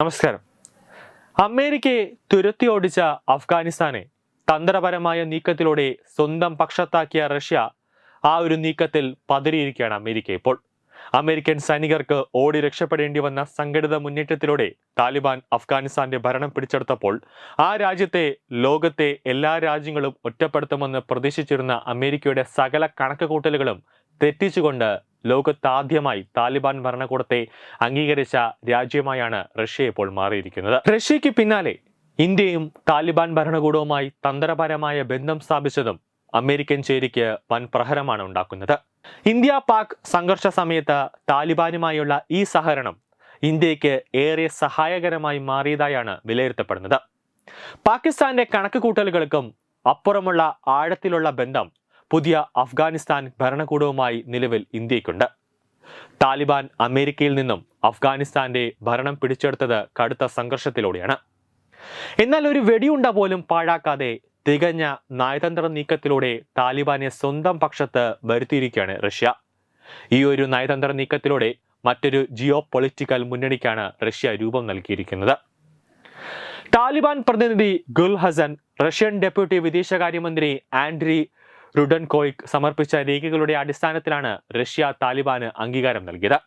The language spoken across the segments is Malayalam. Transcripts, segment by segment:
നമസ്കാരം. അമേരിക്കയെ തുരത്തി ഓടിച്ച അഫ്ഗാനിസ്ഥാനെ തന്ത്രപരമായ നീക്കത്തിലൂടെ സ്വന്തം പക്ഷത്താക്കിയ റഷ്യ ആ ഒരു നീക്കത്തിൽ പതറിയിരിക്കുകയാണ് അമേരിക്ക ഇപ്പോൾ. അമേരിക്കൻ സൈനികർക്ക് ഓടി രക്ഷപ്പെടേണ്ടി വന്ന സംഘടിത മുന്നേറ്റത്തിലൂടെ താലിബാൻ അഫ്ഗാനിസ്ഥാന്റെ ഭരണം പിടിച്ചെടുത്തപ്പോൾ ആ രാജ്യത്തെ ലോകത്തെ എല്ലാ രാജ്യങ്ങളും ഒറ്റപ്പെടുത്തുമെന്ന് പ്രതീക്ഷിച്ചിരുന്ന അമേരിക്കയുടെ സകല കണക്കുകൂട്ടലുകളും തെറ്റിച്ചുകൊണ്ട് ലോകത്താദ്യമായി താലിബാൻ ഭരണകൂടത്തെ അംഗീകരിച്ച രാജ്യമായാണ് റഷ്യ ഇപ്പോൾ മാറിയിരിക്കുന്നത്. റഷ്യയ്ക്ക് പിന്നാലെ ഇന്ത്യയും താലിബാൻ ഭരണകൂടവുമായി തന്ത്രപരമായ ബന്ധം സ്ഥാപിച്ചതും അമേരിക്കൻ ചേരിക്ക് വൻ പ്രഹരമാണ് ഉണ്ടാക്കുന്നത്. ഇന്ത്യ പാക് സംഘർഷ സമയത്ത് താലിബാനുമായുള്ള ഈ സഹകരണം ഇന്ത്യയ്ക്ക് ഏറെ സഹായകരമായി മാറിയതായാണ് വിലയിരുത്തപ്പെടുന്നത്. പാകിസ്ഥാന്റെ കണക്ക് കൂട്ടലുകൾക്കും അപ്പുറമുള്ള ആഴത്തിലുള്ള ബന്ധം പുതിയ അഫ്ഗാനിസ്ഥാൻ ഭരണകൂടവുമായി നിലവിൽ ഇന്ത്യയ്ക്കുണ്ട്. താലിബാൻ അമേരിക്കയിൽ നിന്നും അഫ്ഗാനിസ്ഥാന്റെ ഭരണം പിടിച്ചെടുത്തത് കടുത്ത സംഘർഷത്തിലൂടെയാണ്. എന്നാൽ ഒരു വെടിയുണ്ട പോലും പാഴാക്കാതെ തികഞ്ഞ നയതന്ത്ര നീക്കത്തിലൂടെ താലിബാനെ സ്വന്തം പക്ഷത്ത് വരുത്തിയിരിക്കുകയാണ് റഷ്യ. ഈ ഒരു നയതന്ത്ര നീക്കത്തിലൂടെ മറ്റൊരു ജിയോ പൊളിറ്റിക്കൽ മുന്നണിക്കാണ് റഷ്യ രൂപം നൽകിയിരിക്കുന്നത്. താലിബാൻ പ്രതിനിധി ഗുൽ ഹസൻ റഷ്യൻ ഡെപ്യൂട്ടി വിദേശകാര്യമന്ത്രി ആൻഡ്രി റുഡൻകോയ്ക്ക് സമർപ്പിച്ച രേഖകളുടെ അടിസ്ഥാനത്തിലാണ് റഷ്യ താലിബാന് അംഗീകാരം നൽകിയത്.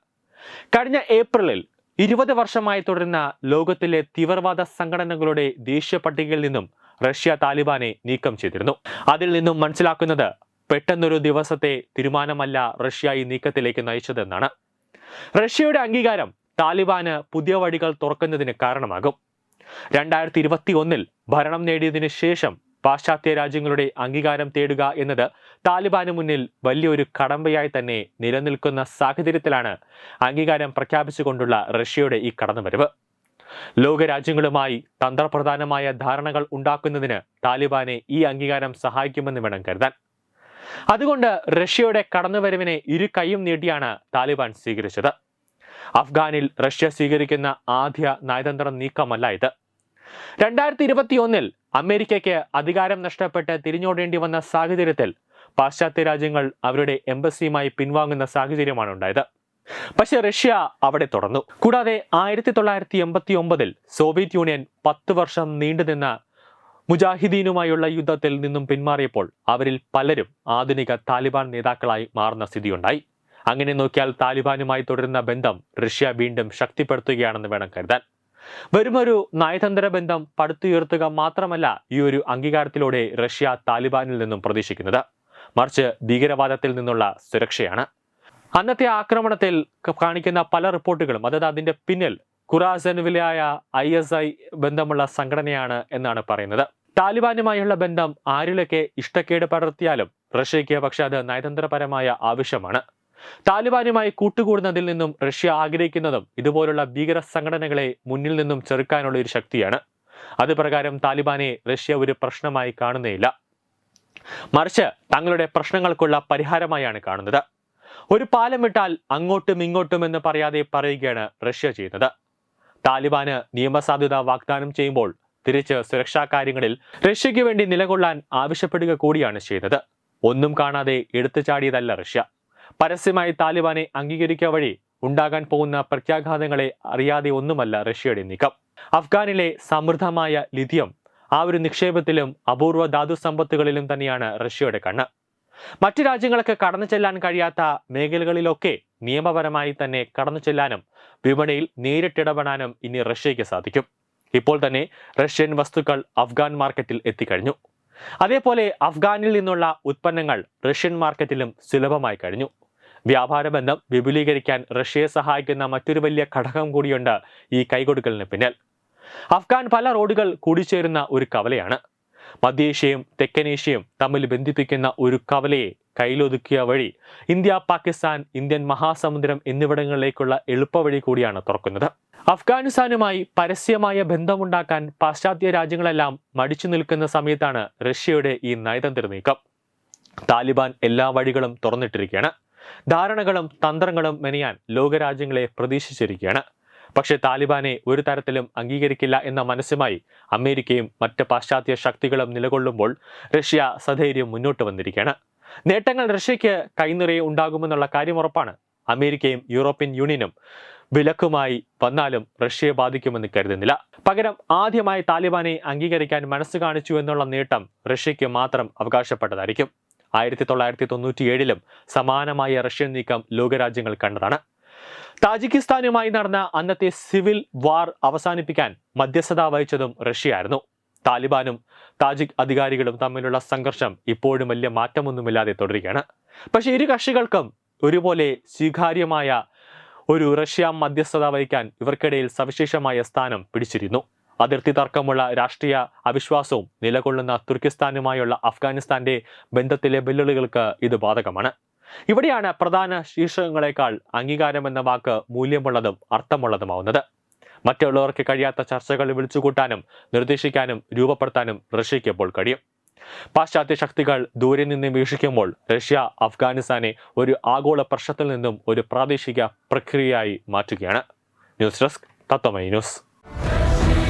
കഴിഞ്ഞ ഏപ്രിലിൽ ഇരുപത് വർഷമായി തുടരുന്ന ലോകത്തിലെ തീവ്രവാദ സംഘടനകളുടെ ദേശീയ പട്ടികയിൽ നിന്നും റഷ്യ താലിബാനെ നീക്കം ചെയ്തിരുന്നു. അതിൽ നിന്നും മനസ്സിലാക്കുന്നത് പെട്ടെന്നൊരു ദിവസത്തെ തീരുമാനമല്ല റഷ്യ ഈ നീക്കത്തിലേക്ക് നയിച്ചതെന്നാണ്. റഷ്യയുടെ അംഗീകാരം താലിബാന് പുതിയ വഴികൾ തുറക്കുന്നതിന് കാരണമാകും. രണ്ടായിരത്തി ഇരുപത്തി ഒന്നിൽ ഭരണം നേടിയതിനു ശേഷം പാശ്ചാത്യ രാജ്യങ്ങളുടെ അംഗീകാരം തേടുക എന്നത് താലിബാന് മുന്നിൽ വലിയൊരു കടമ്പയായി തന്നെ നിലനിൽക്കുന്ന സാഹചര്യത്തിലാണ് അംഗീകാരം പ്രഖ്യാപിച്ചുകൊണ്ടുള്ള റഷ്യയുടെ ഈ കടന്നുവരവ്. ലോകരാജ്യങ്ങളുമായി തന്ത്രപ്രധാനമായ ധാരണകൾ ഉണ്ടാക്കുന്നതിന് താലിബാനെ ഈ അംഗീകാരം സഹായിക്കുമെന്ന് വേണം കരുതാൻ. അതുകൊണ്ട് റഷ്യയുടെ കടന്നുവരവിനെ ഇരു കൈയും നീട്ടിയാണ് താലിബാൻ സ്വീകരിച്ചത്. അഫ്ഗാനിൽ റഷ്യ സ്വീകരിക്കുന്ന ആദ്യ നയതന്ത്ര നീക്കമല്ല ഇത്. രണ്ടായിരത്തി ഇരുപത്തി ഒന്നിൽ അമേരിക്കയ്ക്ക് അധികാരം നഷ്ടപ്പെട്ട് തിരിഞ്ഞോടേണ്ടി വന്ന സാഹചര്യത്തിൽ പാശ്ചാത്യ രാജ്യങ്ങൾ അവരുടെ എംബസിയുമായി പിൻവാങ്ങുന്ന സാഹചര്യമാണ് ഉണ്ടായത്. പക്ഷെ റഷ്യ അവിടെ തുടർന്നു. കൂടാതെ ആയിരത്തി തൊള്ളായിരത്തി എൺപത്തി ഒമ്പതിൽ സോവിയറ്റ് യൂണിയൻ പത്ത് വർഷം നീണ്ടുനിന്ന മുജാഹിദീനുമായുള്ള യുദ്ധത്തിൽ നിന്നും പിന്മാറിയപ്പോൾ അവരിൽ പലരും ആധുനിക താലിബാൻ നേതാക്കളായി മാറുന്ന സ്ഥിതിയുണ്ടായി. അങ്ങനെ നോക്കിയാൽ താലിബാനുമായി തുടരുന്ന ബന്ധം റഷ്യ വീണ്ടും ശക്തിപ്പെടുത്തുകയാണെന്ന് വേണം കരുതാൻ. വരുമൊരു നയതന്ത്ര ബന്ധം പടുത്തുയർത്തുക മാത്രമല്ല ഈ ഒരു അംഗീകാരത്തിലൂടെ റഷ്യ താലിബാനിൽ നിന്നും പ്രതീക്ഷിക്കുന്നത്. മറിച്ച് ഭീകരവാദത്തിൽ നിന്നുള്ള സുരക്ഷയാണ്. അന്നത്തെ ആക്രമണത്തിൽ കാണിക്കുന്ന പല റിപ്പോർട്ടുകളും അതായത് അതിന്റെ പിന്നിൽ ഖുറാസനുവിലായ ഐ എസ് ഐ ബന്ധമുള്ള സംഘടനയാണ് എന്നാണ് പറയുന്നത്. താലിബാനുമായുള്ള ബന്ധം ആരിലൊക്കെ ഇഷ്ടക്കേട് പടർത്തിയാലും റഷ്യയ്ക്ക് പക്ഷെ അത് നയതന്ത്രപരമായ ആവശ്യമാണ്. താലിബാനുമായി കൂട്ടുകൂടുന്നതിൽ നിന്നും റഷ്യ ആഗ്രഹിക്കുന്നതും ഇതുപോലുള്ള ഭീകര സംഘടനകളെ മുന്നിൽ നിന്നും ചെറുക്കാനുള്ള ഒരു ശക്തിയാണ്. അത് പ്രകാരം താലിബാനെ റഷ്യ ഒരു പ്രശ്നമായി കാണുന്നേയില്ല. മറിച്ച് തങ്ങളുടെ പ്രശ്നങ്ങൾക്കുള്ള പരിഹാരമായാണ് കാണുന്നത്. ഒരു പാലം വിട്ടാൽ അങ്ങോട്ടും ഇങ്ങോട്ടും എന്ന് പറയാതെ പറയുകയാണ് റഷ്യ ചെയ്യുന്നത്. താലിബാന് നിയമസാധ്യത വാഗ്ദാനം ചെയ്യുമ്പോൾ തിരിച്ച് സുരക്ഷാ കാര്യങ്ങളിൽ റഷ്യയ്ക്ക് വേണ്ടി നിലകൊള്ളാൻ ആവശ്യപ്പെടുക കൂടിയാണ് ചെയ്യുന്നത്. ഒന്നും കാണാതെ എടുത്തു ചാടിയതല്ല റഷ്യ. പരസ്യമായി താലിബാനെ അംഗീകരിക്കുക വഴി ഉണ്ടാകാൻ പോകുന്ന പ്രത്യാഘാതങ്ങളെ അറിയാതെ ഒന്നുമല്ല റഷ്യയുടെ നീക്കം. അഫ്ഗാനിലെ സമൃദ്ധമായ ലിഥിയം ആ ഒരു നിക്ഷേപത്തിലും അപൂർവ ധാതു സമ്പത്തുകളിലും തന്നെയാണ് റഷ്യയുടെ കണ്ണ്. മറ്റു രാജ്യങ്ങൾക്ക് കടന്നു ചെല്ലാൻ കഴിയാത്ത മേഖലകളിലൊക്കെ നിയമപരമായി തന്നെ കടന്നു ചെല്ലാനും വിപണിയിൽ നേരിട്ടിടപെടാനും ഇനി റഷ്യയ്ക്ക് സാധിക്കും. ഇപ്പോൾ തന്നെ റഷ്യൻ വസ്തുക്കൾ അഫ്ഗാൻ മാർക്കറ്റിൽ എത്തിക്കഴിഞ്ഞു. അതേപോലെ അഫ്ഗാനിൽ നിന്നുള്ള ഉത്പന്നങ്ങൾ റഷ്യൻ മാർക്കറ്റിലും സുലഭമായി കഴിഞ്ഞു. വ്യാപാര ബന്ധം വിപുലീകരിക്കാൻ റഷ്യയെ സഹായിക്കുന്ന മറ്റൊരു വലിയ ഘടകം കൂടിയുണ്ട് ഈ കൈകൊടുക്കലിന് പിന്നിൽ. അഫ്ഗാൻ പല റോഡുകൾ കൂടിച്ചേരുന്ന ഒരു കവലയാണ്. മധ്യേഷ്യയും തെക്കനേഷ്യയും തമ്മിൽ ബന്ധിപ്പിക്കുന്ന ഒരു കവലയെ കയ്യിലൊതുക്കിയ വഴി ഇന്ത്യ പാകിസ്ഥാൻ ഇന്ത്യൻ മഹാസമുദ്രം എന്നിവിടങ്ങളിലേക്കുള്ള എളുപ്പവഴി കൂടിയാണ് തുറക്കുന്നത്. അഫ്ഗാനിസ്ഥാനുമായി പരസ്യമായ ബന്ധമുണ്ടാക്കാൻ പാശ്ചാത്യ രാജ്യങ്ങളെല്ലാം മടിച്ചു നിൽക്കുന്ന സമയത്താണ് റഷ്യയുടെ ഈ നയതന്ത്ര നീക്കം. താലിബാൻ എല്ലാ വഴികളും തുറന്നിട്ടിരിക്കുകയാണ്. ധാരണകളും തന്ത്രങ്ങളും മെനയാൻ ലോകരാജ്യങ്ങളെ പ്രതീക്ഷിച്ചിരിക്കുകയാണ്. പക്ഷേ താലിബാനെ ഒരു തരത്തിലും അംഗീകരിക്കില്ല എന്ന മനസ്സുമായി അമേരിക്കയും മറ്റ് പാശ്ചാത്യ ശക്തികളും നിലകൊള്ളുമ്പോൾ റഷ്യ സധൈര്യം മുന്നോട്ട് വന്നിരിക്കുകയാണ്. നേട്ടങ്ങൾ റഷ്യയ്ക്ക് കൈനിറയെ ഉണ്ടാകുമെന്നുള്ള കാര്യം ഉറപ്പാണ്. അമേരിക്കയും യൂറോപ്യൻ യൂണിയനും വിലക്കുമായി വന്നാലും റഷ്യയെ ബാധിക്കുമെന്ന് കരുതുന്നില്ല. പകരം ആദ്യമായി താലിബാനെ അംഗീകരിക്കാൻ മനസ്സ് കാണിച്ചു എന്നുള്ള നേട്ടം റഷ്യയ്ക്ക് മാത്രം അവകാശപ്പെട്ടതായിരിക്കും. ആയിരത്തി തൊള്ളായിരത്തി തൊണ്ണൂറ്റിയേഴിലും സമാനമായ റഷ്യൻ നീക്കം ലോകരാജ്യങ്ങൾ കണ്ടതാണ്. താജിക്കിസ്ഥാനുമായി നടന്ന അന്നത്തെ സിവിൽ വാർ അവസാനിപ്പിക്കാൻ മധ്യസ്ഥത വഹിച്ചതും റഷ്യയായിരുന്നു. താലിബാനും താജിക് അധികാരികളും തമ്മിലുള്ള സംഘർഷം ഇപ്പോഴും വലിയ മാറ്റമൊന്നുമില്ലാതെ തുടരുകയാണ്. പക്ഷേ ഇരു കക്ഷികൾക്കും ഒരുപോലെ സ്വീകാര്യമായ ഒരു റഷ്യ മധ്യസ്ഥത വഹിക്കാൻ ഇവർക്കിടയിൽ സവിശേഷമായ സ്ഥാനം പിടിച്ചിരുന്നു. അതിർത്തി തർക്കമുള്ള രാഷ്ട്രീയ അവിശ്വാസവും നിലകൊള്ളുന്ന തുർക്കിസ്ഥാനുമായുള്ള അഫ്ഗാനിസ്ഥാന്റെ ബന്ധത്തിലെ വെല്ലുവിളികൾക്ക് ഇത് ബാധകമാണ്. ഇവിടെയാണ് പ്രധാന ശീർഷകങ്ങളെക്കാൾ അംഗീകാരം എന്ന വാക്ക് മൂല്യമുള്ളതും അർത്ഥമുള്ളതുമാവുന്നത്. മറ്റുള്ളവർക്ക് കഴിയാത്ത ചർച്ചകൾ വിളിച്ചുകൂട്ടാനും നിർദ്ദേശിക്കാനും രൂപപ്പെടുത്താനും റഷ്യയ്ക്ക് ഇപ്പോൾ കഴിയും. പാശ്ചാത്യ ശക്തികൾ ദൂരെ നിന്ന് വീക്ഷിക്കുമ്പോൾ റഷ്യ അഫ്ഗാനിസ്ഥാനെ ഒരു ആഗോള പ്രശ്നത്തിൽ നിന്നും ഒരു പ്രാദേശിക പ്രക്രിയയായി മാറ്റുകയാണ്. News desk Tatwamayi news.